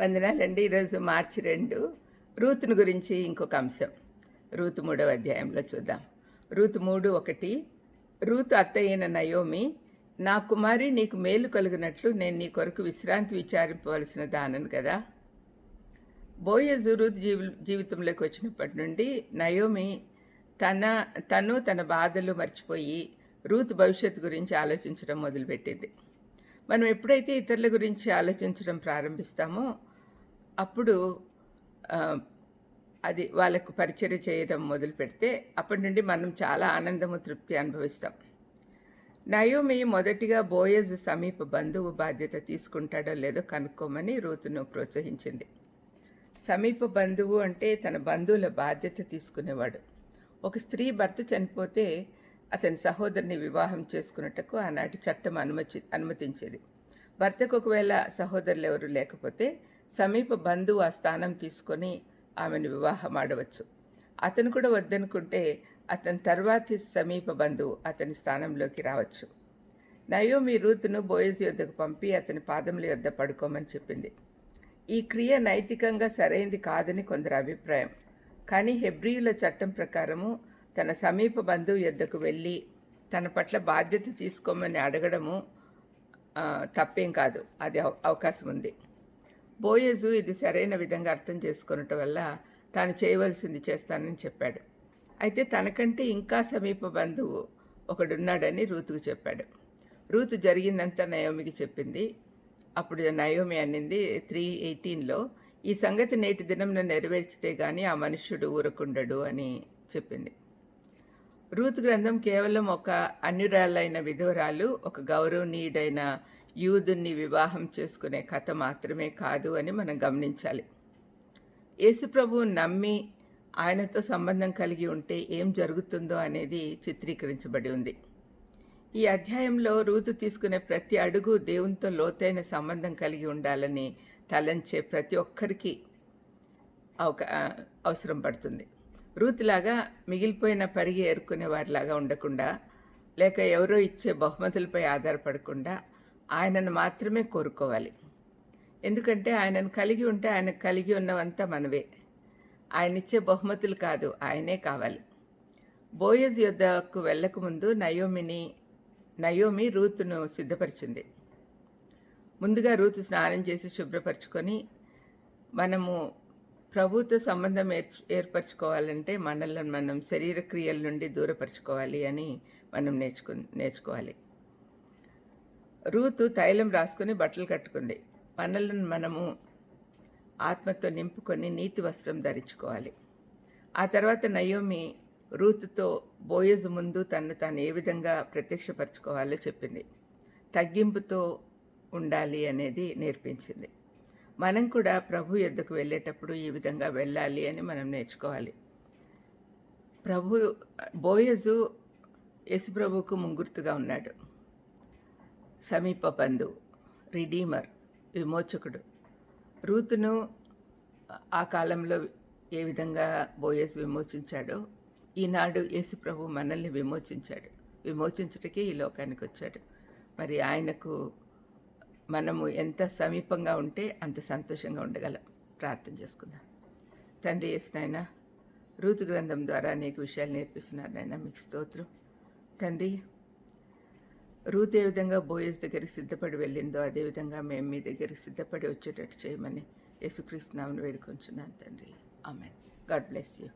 వందనాలండి. ఈరోజు మార్చి రెండు. రూతును గురించి ఇంకొక అంశం. రూతు మూడవ అధ్యాయంలో చూద్దాం. రూతు మూడు ఒకటి. రూతు అత్తయ్యన నయోమి నా కుమారి నీకు మేలు కలుగునట్లు నేను నీ కొరకు విశ్రాంతి విచారింపవలసిన దానను కదా. బోయజు రూత్ జీవి జీవితంలోకి వచ్చినప్పటి నుండి నయోమి తన తను తన బాధలు మర్చిపోయి రూత్ భవిష్యత్తు గురించి ఆలోచించడం మొదలుపెట్టింది. మనం ఎప్పుడైతే ఇతరుల గురించి ఆలోచించడం ప్రారంభిస్తామో అప్పుడు అది వాళ్ళకు పరిచయం చేయడం మొదలు పెడితే అప్పటి నుండి మనం చాలా ఆనందము తృప్తి అనుభవిస్తాం. నయోమి మొదటిగా బోయజ్ సమీప బంధువు బాధ్యత తీసుకుంటాడో లేదో కనుక్కోమని రూతును ప్రోత్సహించింది. సమీప బంధువు అంటే తన బంధువుల బాధ్యత తీసుకునేవాడు. ఒక స్త్రీ భర్త చనిపోతే అతని సహోదరుని వివాహం చేసుకున్నట్టుకు ఆనాటి చట్టం అనుమతి అనుమతించేది. భర్తకు ఒకవేళ సహోదరులు ఎవరు లేకపోతే సమీప బంధువు ఆ స్థానం తీసుకొని ఆమెను వివాహం ఆడవచ్చు. అతను కూడా వద్దనుకుంటే అతని తర్వాతి సమీప బంధువు అతని స్థానంలోకి రావచ్చు. నయోమి రూతును బోయజ్ యొద్దకు పంపి అతని పాదముల యొద్ద పడుకోమని చెప్పింది. ఈ క్రియ నైతికంగా సరైంది కాదని కొందరు అభిప్రాయం. కానీ హెబ్రియుల చట్టం ప్రకారము తన సమీప బంధువు యొద్దకు వెళ్ళి తన పట్ల బాధ్యత తీసుకోమని అడగడము తప్పేం కాదు. అది అవ- అవకాశం ఉంది బోయేజు ఇది సరైన విధంగా అర్థం చేసుకున్నట్టు వల్ల తాను చేయవలసింది చేస్తానని చెప్పాడు. అయితే తనకంటే ఇంకా సమీప బంధువు ఒకడున్నాడని రూతుకు చెప్పాడు. రూతు జరిగిందంతా నయోమికి చెప్పింది. అప్పుడు నయోమి అనింది త్రీ ఎయిటీన్లో ఈ సంగతి నేటి దినంలో నెరవేర్చితే గాని ఆ మనుష్యుడు ఊరకుండడు అని చెప్పింది. రూత్ గ్రంథం కేవలం ఒక అన్యురాలైన విధవరాలు ఒక గౌరవనీయుడైన యూదుని వివాహం చేసుకునే కథ మాత్రమే కాదు అని మనం గమనించాలి. యేసుప్రభు నమ్మి ఆయనతో సంబంధం కలిగి ఉంటే ఏం జరుగుతుందో అనేది చిత్రీకరించబడి ఉంది. ఈ అధ్యాయంలో రూతు తీసుకునే ప్రతి అడుగు దేవునితో లోతైన సంబంధం కలిగి ఉండాలని తలంచే ప్రతి ఒక్కరికి అవక అవసరం పడుతుంది. రూతులాగా మిగిలిపోయిన పరిగి ఏరుకునే వారిలాగా ఉండకుండా లేక ఎవరో ఇచ్చే బహుమతులపై ఆధారపడకుండా ఆయనను మాత్రమే కోరుకోవాలి. ఎందుకంటే ఆయనను కలిగి ఉంటే ఆయన కలిగి ఉన్నవంతా మనవే. ఆయన ఇచ్చే బహుమతులు కాదు ఆయనే కావాలి. బోయజ్ యుద్ధకు వెళ్ళకముందు నయోమిని నయోమి రూతును సిద్ధపరిచింది. ముందుగా రూతు స్నానం చేసి శుభ్రపరచుకొని మనము ప్రభుతో సంబంధం ఏర్చ ఏర్పరచుకోవాలంటే మనల్ని మనం శరీర క్రియల నుండి దూరపరచుకోవాలి అని మనం నేర్చుకు నేర్చుకోవాలి. రూతు తైలం రాసుకుని బట్టలు కట్టుకుంది. మనల్ని మనము ఆత్మతో నింపుకొని నీతి వస్త్రం ధరించుకోవాలి. ఆ తర్వాత నయోమి రూతుతో బోయజ్ ముందు తను తాను ఏ విధంగా ప్రత్యక్షపరచుకోవాలో చెప్పింది. తగ్గింపుతో ఉండాలి అనేది నేర్పించింది. మనం కూడా ప్రభు యొద్దకు వెళ్ళేటప్పుడు ఈ విధంగా వెళ్ళాలి అని మనం నేర్చుకోవాలి. ప్రభు బోయజు యేసుప్రభుకు ముంగుర్తుగా ఉన్నాడు. సమీప బంధువు రిడీమర్ విమోచకుడు. రూతును ఆ కాలంలో ఏ విధంగా బోయస్ విమోచించాడో ఈనాడు యేసు ప్రభు మనల్ని విమోచించాడు. విమోచించుటకే ఈ లోకానికి వచ్చాడు. మరి ఆయనకు మనము ఎంత సమీపంగా ఉంటే అంత సంతోషంగా ఉండగలం. ప్రార్థన చేసుకుందాం. తండ్రి యేసునాయన రూతు గ్రంథం ద్వారా అనేక విషయాలు నేర్పిస్తున్నారు నాయన. మీకు స్తోత్రం. తండ్రి రూత్ ఏ విధంగా బోయస్ దగ్గరికి సిద్ధపడి వెళ్ళిందో అదేవిధంగా మేము మీ దగ్గరికి సిద్ధపడి వచ్చేటట్టు చేయమని యేసుక్రీస్తు నామను వేడుకొంచున్నాను తండ్రి. ఆమెన్. God bless you.